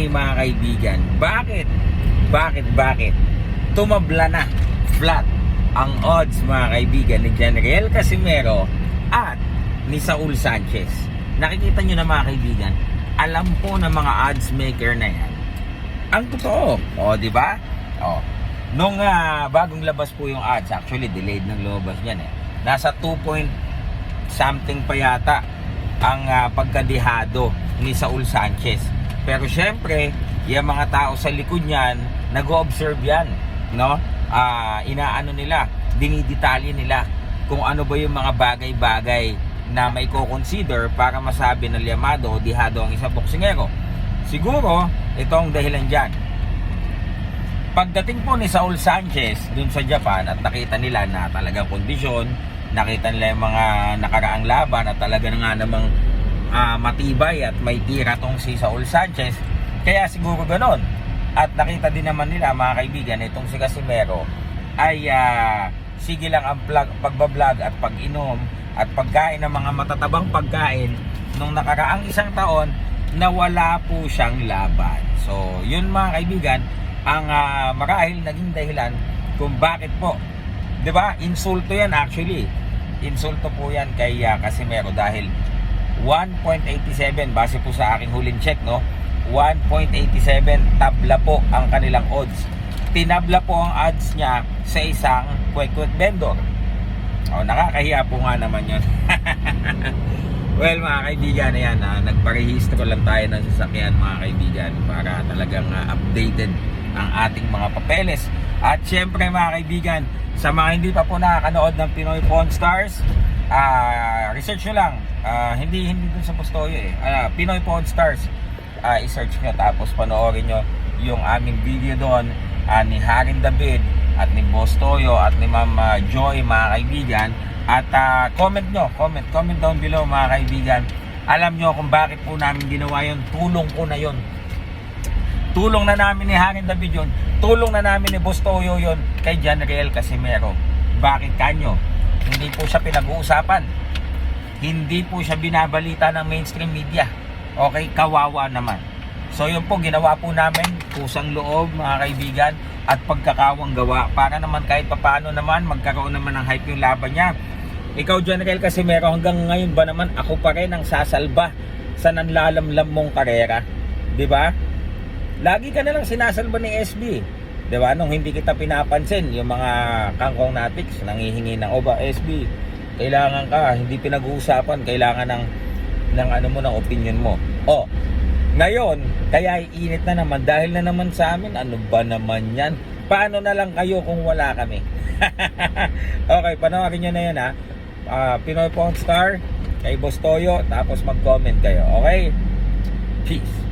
Okay mga kaibigan, bakit? Bakit, bakit? Tumabla na, flat, ang odds mga kaibigan ni General Casimero at ni Saul Sanchez. Nakikita nyo na mga kaibigan, alam po ng mga odds maker na yan, ang totoo. O, di ba? O, nung ah, bagong labas po yung odds, actually delayed ng lumabas niyan eh. Nasa 2 point something pa yata ang ah, pagkadihado ni Saul Sanchez. Pero syempre, yung mga tao sa likod niyan, nag-observe yan, no? Ah, inaano nila, dinidetalye nila kung ano ba yung mga bagay-bagay na may ko-consider para masabi na liyamado o dihado ang isang boksingero. Siguro, ito ang dahilan dyan. Pagdating po ni Saul Sanchez dun sa Japan at nakita nila na talagang kondisyon, nakita nila yung mga nakaraang laban at talaga na nga namang ah, matibay at may tira tong si Saul Sanchez. Kaya siguro ganon. At nakita din naman nila mga kaibigan itong si Casimero ay ah, sige lang ang plug, pagbablog at pag-inom at pagkain ng mga matatabang pagkain nung nakaraang isang taon na wala po siyang laban. So, yun mga kaibigan, ang ah, marahil naging dahilan kung bakit po 'di ba? Insulto 'yan actually. Insulto po 'yan kay ah, Casimero dahil 1.87 base po sa aking huling check, no? 1.87 tabla po ang kanilang odds. Tinabla po ang odds niya sa isang kwek-kwek vendor. Oh, nakakahiya po nga naman 'yon. well, mga kaibigan, ayan, ah, nagparehistro lang tayo ng sasakyan, mga kaibigan, para talagang ah, updated ang ating mga papeles. At syempre, mga kaibigan, sa mga hindi pa po nakakanood ng Pinoy Pawn Stars, ah research nyo lang. Ah, hindi hindi dun sa Postoyo eh. Ah, Pinoy Pawn Stars. Ah, i-search nyo tapos panoorin nyo yung aming video doon ah, ni Harin David at ni Boss Toyo at ni Ma'am ah, Joy mga kaibigan. At ah, comment nyo comment comment down below mga kaibigan. Alam nyo kung bakit po namin ginawa yun. Tulong ko na yun. Tulong na namin ni Harin David yun. Tulong na namin ni Boss Toyo yun kay John Riel Casimero. Bakit kanyo hindi po siya pinag-uusapan hindi po siya binabalita ng mainstream media okay kawawa naman So yun po, ginawa po namin kusang loob mga kaibigan at pagkakawang gawa para naman kahit papano naman magkaroon naman ng hype yung laban niya. Ikaw General Casimero hanggang ngayon ba naman ako pa rin ang sasalba sa nanlalamlam mong karera? 'Di ba? Lagi ka na lang sinasalba ni SB. 'Di ba? Nung hindi kita pinapansin, yung mga kangkong natics nangihingi ng oba SB. Kailangan ka, hindi pinag-uusapan, kailangan ng ng ano mo ng opinion mo. Oh, ngayon, kaya iinit na naman dahil na naman sa amin, ano ba naman yan? Paano na lang kayo kung wala kami? okay, panoorin nyo na yan ha. Ah, Pinoy Pawn Star, kay Boss Toyo, tapos mag-comment kayo. Okay? Peace.